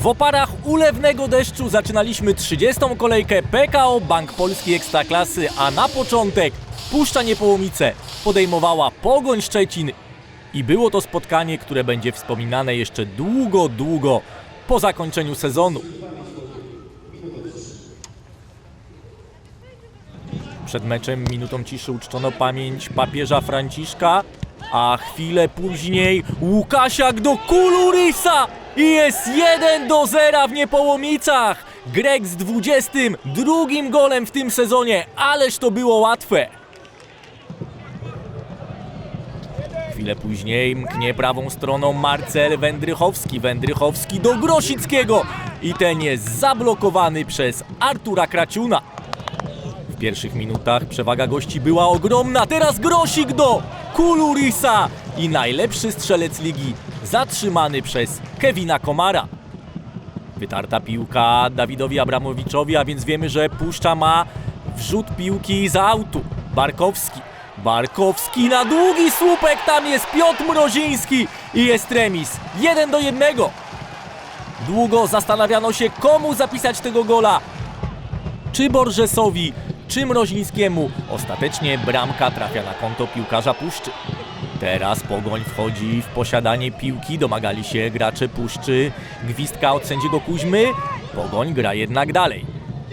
W oparach ulewnego deszczu zaczynaliśmy 30. kolejkę PKO Bank Polski Ekstraklasy, a na początek Puszcza Niepołomice podejmowała Pogoń Szczecin i było to spotkanie, które będzie wspominane jeszcze długo, długo po zakończeniu sezonu. Przed meczem minutą ciszy uczczono pamięć papieża Franciszka, a chwilę później Łukasiak do Kulurysa i jest 1 do 0 w Niepołomicach. Grek z 22 golem w tym sezonie, ależ to było łatwe. Chwilę później mknie prawą stroną Marcel Wędrychowski. Wędrychowski do Grosickiego i ten jest zablokowany przez Artura Kraciuna. W pierwszych minutach przewaga gości była ogromna. Teraz Grosik do Kulurisa i najlepszy strzelec ligi zatrzymany przez Kevina Komara. Wytarta piłka Dawidowi Abramowiczowi, a więc wiemy, że Puszcza ma wrzut piłki za autu. Barkowski. Barkowski na długi słupek, tam jest Piotr Mroziński i jest remis. 1 do 1. Długo zastanawiano się, komu zapisać tego gola czy Borgesowi, czy Mrozińskiemu. Ostatecznie bramka trafia na konto piłkarza Puszczy. Teraz Pogoń wchodzi w posiadanie piłki, domagali się gracze Puszczy. Gwizdka od sędziego Kuźmy. Pogoń gra jednak dalej.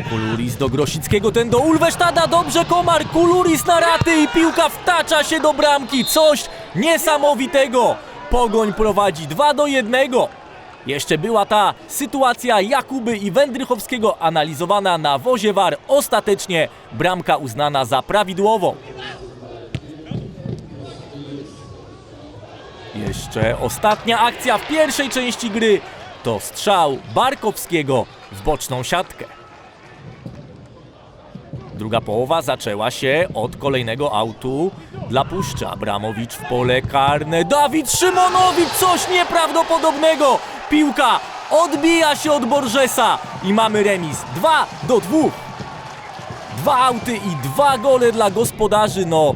Kuluris do Grosickiego, ten do Ulwesztada, dobrze Komar, Kuluris na raty i piłka wtacza się do bramki. Coś niesamowitego. Pogoń prowadzi 2 do 1. Jeszcze była ta sytuacja Jakuby i Wędrychowskiego analizowana na wozie VAR. Ostatecznie bramka uznana za prawidłową. Jeszcze ostatnia akcja w pierwszej części gry to strzał Barkowskiego w boczną siatkę. Druga połowa zaczęła się od kolejnego autu dla Puszczy. Abramowicz w pole karne. Dawid Szymonowicz, coś nieprawdopodobnego. Piłka odbija się od Borgesa i mamy remis 2 do 2. Dwa auty i dwa gole dla gospodarzy. No,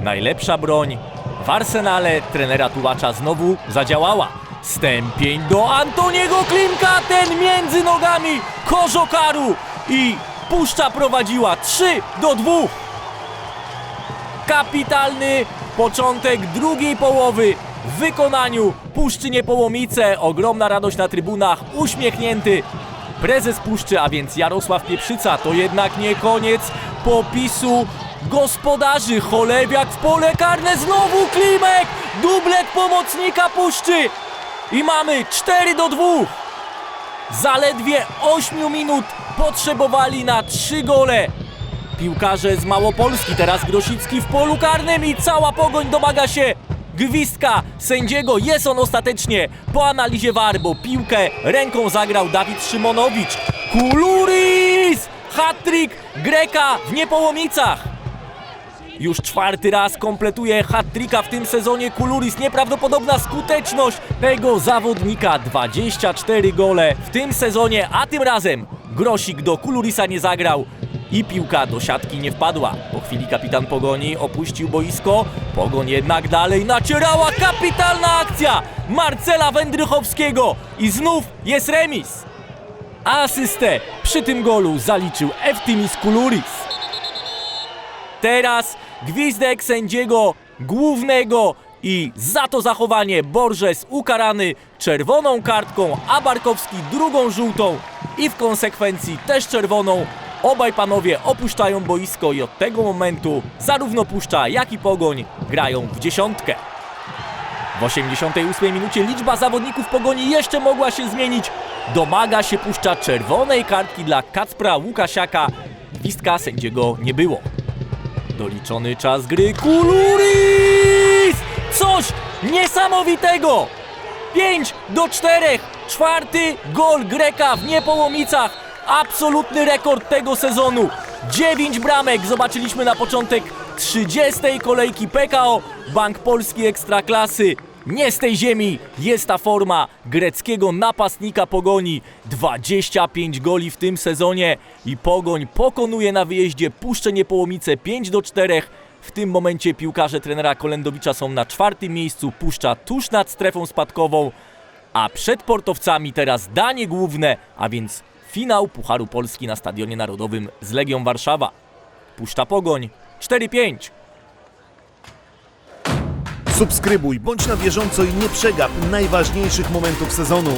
najlepsza broń w arsenale trenera Tułacza znowu zadziałała. Stępień do Antoniego Klimka, ten między nogami Kożokaru i Puszcza prowadziła 3 do 2. Kapitalny początek drugiej połowy w wykonaniu Puszczy Niepołomice. Ogromna radość na trybunach, uśmiechnięty prezes Puszczy, a więc Jarosław Pieprzyca. To jednak nie koniec popisu gospodarzy. Cholebiak w pole karne, znowu Klimek, dublet pomocnika Puszczy i mamy 4 do 2. Zaledwie 8 minut potrzebowali na 3 gole. Piłkarze z Małopolski, teraz Grosicki w polu karnym i cała pogoń domaga się gwizdka sędziego. Jest on ostatecznie po analizie VAR, bo piłkę ręką zagrał Dawid Szymonowicz. Kuluris! Hat-trick Greka w Niepołomicach. Już czwarty raz kompletuje hat-tricka w tym sezonie Kuluris. Nieprawdopodobna skuteczność tego zawodnika. 24 gole w tym sezonie, a tym razem Grosik do Kulurisa nie zagrał i piłka do siatki nie wpadła. Po chwili kapitan Pogoni opuścił boisko. Pogoń jednak dalej nacierała. Kapitalna akcja Marcela Wędrychowskiego i znów jest remis. Asystę przy tym golu zaliczył Eftimis Kuluris. Teraz gwizdek sędziego głównego i za to zachowanie Borges ukarany czerwoną kartką, a Barkowski drugą żółtą i w konsekwencji też czerwoną. Obaj panowie opuszczają boisko i od tego momentu zarówno Puszcza, jak i Pogoń grają w dziesiątkę. W 88 minucie liczba zawodników Pogoni jeszcze mogła się zmienić. Domaga się Puszcza czerwonej kartki dla Kacpra Łukasiaka. Gwizdka sędziego nie było. Doliczony czas gry. Kuluris! Coś niesamowitego! 5 do 4. Czwarty gol Greka w Niepołomicach. Absolutny rekord tego sezonu. 9 bramek zobaczyliśmy na początek 30. kolejki PKO Bank Polski Ekstraklasy. Nie z tej ziemi jest ta forma greckiego napastnika Pogoni. 25 goli w tym sezonie i Pogoń pokonuje na wyjeździe Puszczę Niepołomice 5 do 4. W tym momencie piłkarze trenera Kolendowicza są na czwartym miejscu, Puszcza tuż nad strefą spadkową. A przed portowcami teraz danie główne, a więc finał Pucharu Polski na Stadionie Narodowym z Legią Warszawa. Puszcza Pogoń 4-5. Subskrybuj, bądź na bieżąco i nie przegap najważniejszych momentów sezonu.